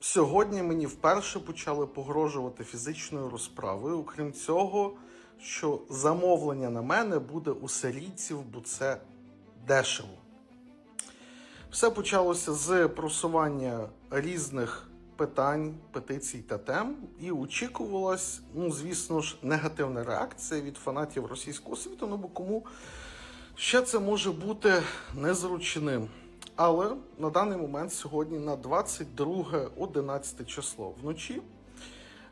Сьогодні мені вперше почали погрожувати фізичною розправою. Окрім цього, що замовлення на мене буде у сирійців, бо це дешево. Все почалося з просування різних питань, петицій та тем, і очікувалась, ну звісно ж, негативна реакція від фанатів російського світу. Ну бо кому ще це може бути незручним. Але на даний момент сьогодні на 22 11 число вночі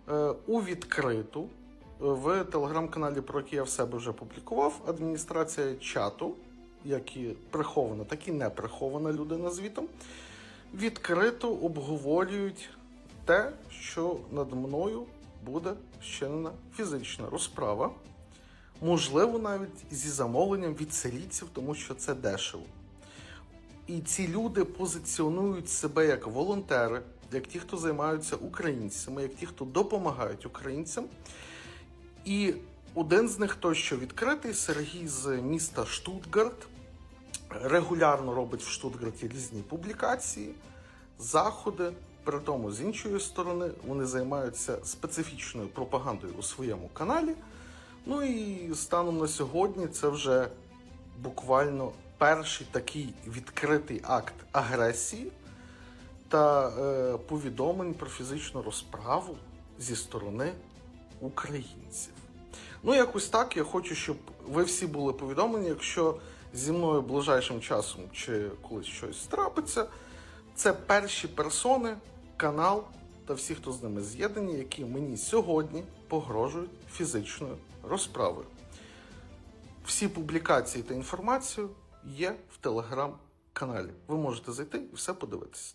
е, у відкриту е, в телеграм-каналі, про який я в себе вже публікував, адміністрація чату, як і прихована, так і не прихована людина звітом, відкрито обговорюють те, що над мною буде щинена фізична розправа. Можливо, навіть зі замовленням від сирійців, тому що це дешево. І ці люди позиціонують себе як волонтери, як ті, хто займаються українцями, як ті, хто допомагають українцям. І один з них той, що відкритий, Сергій з міста Штутгарт, регулярно робить в Штутгарті різні публікації, заходи. При тому, з іншої сторони, вони займаються специфічною пропагандою у своєму каналі. Ну і станом на сьогодні це вже буквально перший такий відкритий акт агресії та е, повідомлень про фізичну розправу зі сторони українців. Ну, якось так. Я хочу, щоб ви всі були повідомлені, якщо зі мною ближайшим часом чи колись щось трапиться, це перші персони, канал та всі, хто з ними з'єднані, які мені сьогодні погрожують фізичною розправою. Всі публікації та інформацію є в телеграм-каналі. Ви можете зайти і все подивитися.